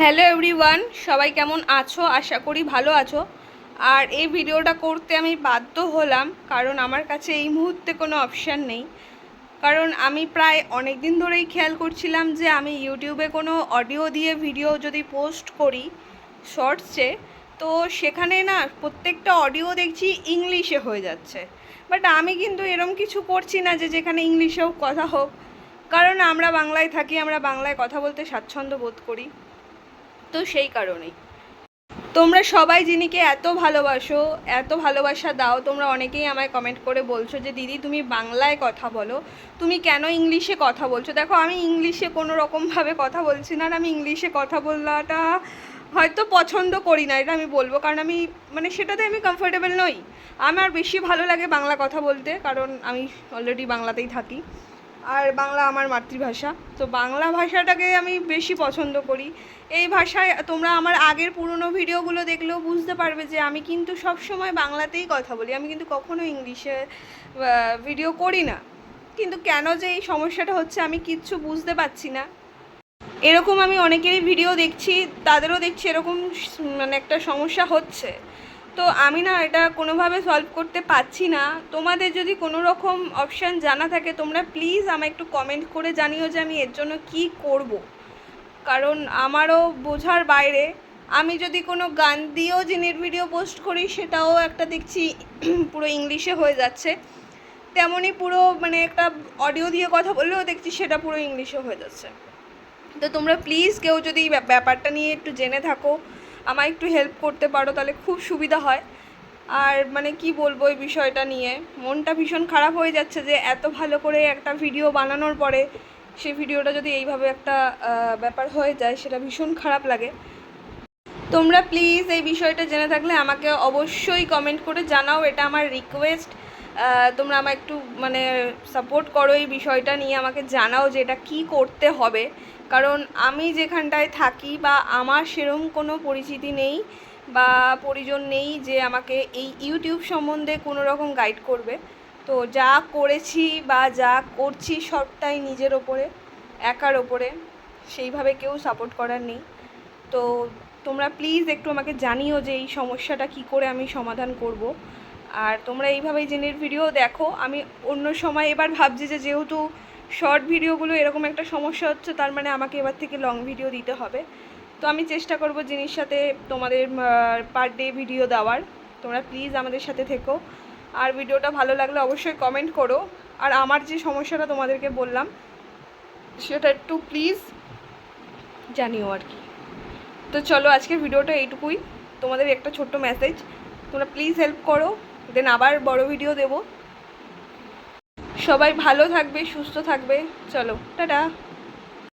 Hello everyone, সবাই কেমন আছো? আশা করি ভালো আছো। আর এই ভিডিওটা করতে আমি বাধ্য হলাম কারণ আমার কাছে এই মুহূর্তে কোনো অপশান নেই। কারণ আমি প্রায় অনেক দিন ধরেই খেয়াল করছিলাম যে আমি ইউটিউবে কোনো অডিও দিয়ে ভিডিও যদি পোস্ট করি শর্টসে, তো সেখানে না প্রত্যেকটা অডিও দেখছি ইংলিশে হয়ে যাচ্ছে। বাট আমি কিন্তু এরম কিছু করছি না যে যেখানে ইংলিশেও কথা হোক। কারণ আমরা বাংলায় থাকি, আমরা বাংলায় কথা বলতে স্বাচ্ছন্দ্য বোধ করি। তো সেই কারণেই। তোমরা সবাই যিনিকে এত ভালোবাসো, এত ভালোবাসা দাও, তোমরা অনেকেই আমায় কমেন্ট করে বলছো যে, দিদি, তুমি বাংলায় কথা বলো। তুমি কেন ইংলিশে কথা বলছো? দেখো, আমি ইংলিশে কোনো রকমভাবে কথা বলছি না, আর আমি ইংলিশে কথা বলাটা হয়তো পছন্দ করি না, এটা আমি বলব। কারণ আমি মানে সেটাতে আমি কমফোর্টেবল নই। আমার বেশি ভালো লাগে বাংলা কথা বলতে, কারণ আমি অলরেডি বাংলাতেই থাকি। আর বাংলা আমার মাতৃভাষা। তো বাংলা ভাষাটাকে আমি বেশি পছন্দ করি। এই ভাষায় তোমরা আমার আগের পুরনো ভিডিওগুলো দেখলেও বুঝতে পারবে যে আমি কিন্তু সব সময় বাংলাতেই কথা বলি। আমি কিন্তু কখনো ইংলিশে ভিডিও করি না। কিন্তু কেন যে এই সমস্যাটা হচ্ছে আমি কিচ্ছু বুঝতে পারছি না। এরকম আমি অনেকেরই ভিডিও দেখছি, তাদেরও দেখছি এরকম মানে একটা সমস্যা হচ্ছে। তো আমি না এটা কোনোভাবে সলভ করতে পারছি না। তোমাদের যদি কোনো রকম অপশান জানা থাকে, তোমরা প্লিজ আমায় একটু কমেন্ট করে জানিও যে আমি এর জন্য কী করব। কারণ আমারও বোঝার বাইরে, আমি যদি কোনো গান দিয়েও জিনের ভিডিও পোস্ট করি, সেটাও একটা দেখছি পুরো ইংলিশে হয়ে যাচ্ছে। তেমনই পুরো মানে একটা অডিও দিয়ে কথা বললেও দেখছি সেটা পুরো ইংলিশে হয়ে যাচ্ছে। তো তোমরা প্লিজ কেউ যদি ব্যাপারটা নিয়ে একটু জেনে থাকো আমায় একটু হেল্প করতে পারো, তাহলে খুব সুবিধা হয়। আর মানে কি বলব এই বিষয়টা নিয়ে? মনটা ভীষণ খারাপ হয়ে যাচ্ছে যে এত ভালো করে একটা ভিডিও বানানোর পরে সেই ভিডিওটা যদি এইভাবে একটা ব্যাপার হয়ে যায়, সেটা ভীষণ খারাপ লাগে। তোমরা প্লিজ এই বিষয়টা জেনে থাকলে আমাকে অবশ্যই কমেন্ট করে জানাও, এটা আমার রিকোয়েস্ট তোমরা আমায় একটু মানে সাপোর্ট করো এই বিষয়টা নিয়ে, আমাকে জানাও যে এটা কী করতে হবে। কারণ আমি যেখানটায় থাকি বা আমার সেরম কোনো পরিচিতি নেই বা পরিজন নেই যে আমাকে এই ইউটিউব সম্বন্ধে কোনো রকম গাইড করবে। তো যা করেছি বা যা করছি সবটাই নিজের ওপরে, একার ওপরে, সেইভাবে কেউ সাপোর্ট করার নেই। তো তোমরা প্লিজ একটু আমাকে জানিও যে এই সমস্যাটা কি করে আমি সমাধান করব। আর তোমরা এইভাবেই জেনের ভিডিও দেখো। আমি অন্য সময় এবার ভাবছি যে যেহেতু শর্ট ভিডিওগুলো এরকম একটা সমস্যা হচ্ছে, তার মানে আমাকে এবার থেকে লং ভিডিও দিতে হবে। তো আমি চেষ্টা করব জিনিস সাথে তোমাদের পার ডে ভিডিও দেওয়ার। তোমরা প্লিজ আমাদের সাথে থেকো। আর ভিডিওটা ভালো লাগলে অবশ্যই কমেন্ট করো। আর আমার যে সমস্যাটা তোমাদেরকে বললাম, সেটা একটু প্লিজ জানিও আর কি। তো চলো আজকের ভিডিওটা এইটুকুই। তোমাদের একটা ছোট্ট মেসেজ তোমরা প্লিজ হেল্প করো। দেন আবার বড় ভিডিও দেব। সবাই ভালো থাকবে সুস্থ থাকবে। চলো টাটা।